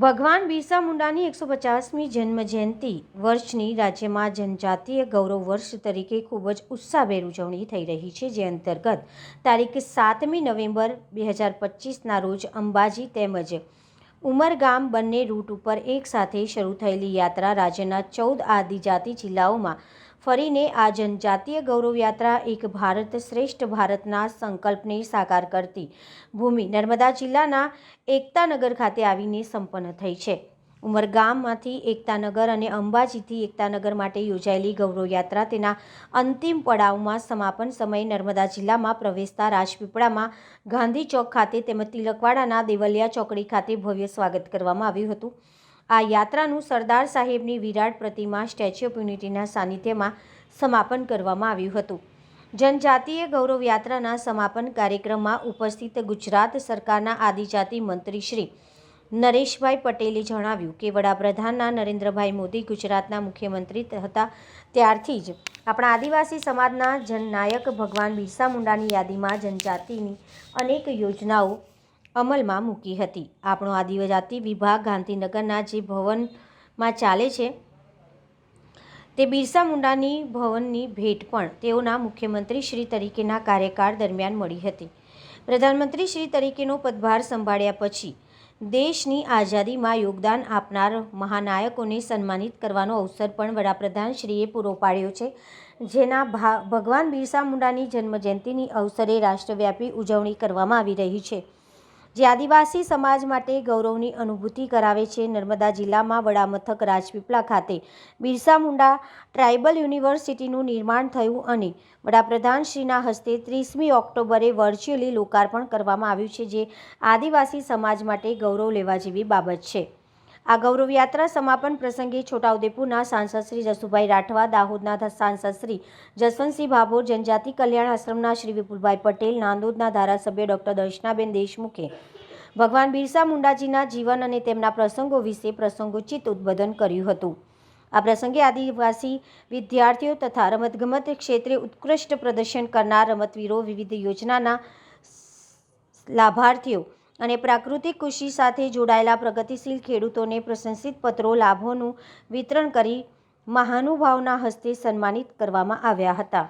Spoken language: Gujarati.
ભગવાન બિરસા મુંડાની એકસો પચાસમી જન્મ જયંતિ વર્ષની રાજ્યમાં જનજાતીય ગૌરવ વર્ષ તરીકે ખૂબ જ ઉત્સાહભેર ઉજવણી થઈ રહી છે, જે અંતર્ગત તારીખ સાતમી નવેમ્બર બે હજાર પચીસના રોજ અંબાજી તેમજ ઉમરગામ બંને રૂટ ઉપર એકસાથે શરૂ થયેલી યાત્રા રાજ્યના ચૌદ આદિજાતિ જિલ્લાઓમાં ફરીને આ જનજાતીય ગૌરવ યાત્રા એક ભારત શ્રેષ્ઠ ભારતના સંકલ્પને સાકાર કરતી. ભૂમિ નર્મદા જિલ્લાના એકતાનગર ખાતે આવીને સંપન્ન થઈ છે. ઉમરગામમાંથી એકતાનગર અને અંબાજીથી એકતાનગર માટે યોજાયેલી ગૌરવ યાત્રા તેના અંતિમ પડાવમાં સમાપન સમયે નર્મદા જિલ્લામાં પ્રવેશતા રાજપીપળામાં ગાંધી ચોક ખાતે તેમજ તિલકવાડાના દેવલિયા ચોકડી ખાતે ભવ્ય સ્વાગત કરવામાં આવ્યું હતું. આ યાત્રાનું સરદાર સાહેબની વિરાટ પ્રતિમા સ્ટેચ્યુ ઓફ યુનિટીના સાનિધ્યમાં સમાપન કરવામાં આવ્યું હતું. જનજાતીય ગૌરવ યાત્રાના સમાપન કાર્યક્રમમાં ઉપસ્થિત ગુજરાત સરકારના આદિજાતિ મંત્રી શ્રી નરેશભાઈ પટેલે જણાવ્યું કે વડાપ્રધાનના નરેન્દ્રભાઈ મોદી ગુજરાતના મુખ્યમંત્રી હતા. ત્યારથી જ આપણા આદિવાસી સમાજના જનનાયક ભગવાન બિરસા મુંડાની યાદીમાં જનજાતિની અનેક યોજનાઓ અમલમાં મૂકી હતી. આપણો આદિજાતિ વિભાગ ગાંધીનગરના જે ભવનમાં ચાલે છે, તે બિરસા મુંડાની ભવનની ભેટ પણ તેઓના મુખ્યમંત્રી શ્રી તરીકેના કાર્યકાળ દરમિયાન મળી હતી. પ્રધાનમંત્રી શ્રી તરીકેનો પદભાર સંભાળ્યા પછી દેશની આઝાદીમાં યોગદાન આપનાર મહાનાયકોને સન્માનિત કરવાનો અવસર પણ વડાપ્રધાનશ્રીએ પૂરો પાડ્યો છે, જેના ભા, ભગવાન બિરસા મુંડાની જન્મજયંતિની અવસરે રાષ્ટ્રવ્યાપી ઉજવણી કરવામાં આવી રહી છે. જે આદિવાસી સમાજ માટે ગૌરવની અનુભૂતિ કરાવે છે. નર્મદા જિલ્લામાં વડામથક રાજપીપળા ખાતે બિરસા મુંડા ટ્રાઇબલ યુનિવર્સિટીનું નિર્માણ થયું અને વડાપ્રધાનશ્રીના હસ્તે ત્રીસમી ઓક્ટોબરે વર્ચ્યુઅલી લોકાર્પણ કરવામાં આવ્યું છે, જે આદિવાસી સમાજ માટે ગૌરવ લેવા જેવી બાબત છે. આ ગૌરવ યાત્રા સમાપન પ્રસંગે છોટાઉદેપુરના સાંસદ શ્રી જસુભાઈ રાઠવા, દાહોદના સાંસદ શ્રી જસવંતસિંહ ભાભોર, જનજાતિ કલ્યાણ આશ્રમના શ્રી વિપુલભાઈ પટેલ, નાંદોદના ધારાસભ્ય ડૉક્ટર દર્શનાબેન દેશમુખે, ભગવાન બિરસા મુંડાજીના જીવન અને તેમના પ્રસંગો વિશે પ્રસંગોચિત ઉદ્બોધન કર્યું હતું. આ પ્રસંગે આદિવાસી વિદ્યાર્થીઓ તથા રમતગમત ક્ષેત્રે ઉત્કૃષ્ટ પ્રદર્શન કરનાર રમતવીરો વિવિધ યોજનાના લાભાર્થીઓ અને પ્રાકૃતિક કૃષિ સાથે જોડાયેલા પ્રગતિશીલ ખેડૂતોને પ્રશંસિત પત્રો લાભોનું વિતરણ કરી મહાનુભાવના હસ્તે સન્માનિત કરવામાં આવ્યા હતા.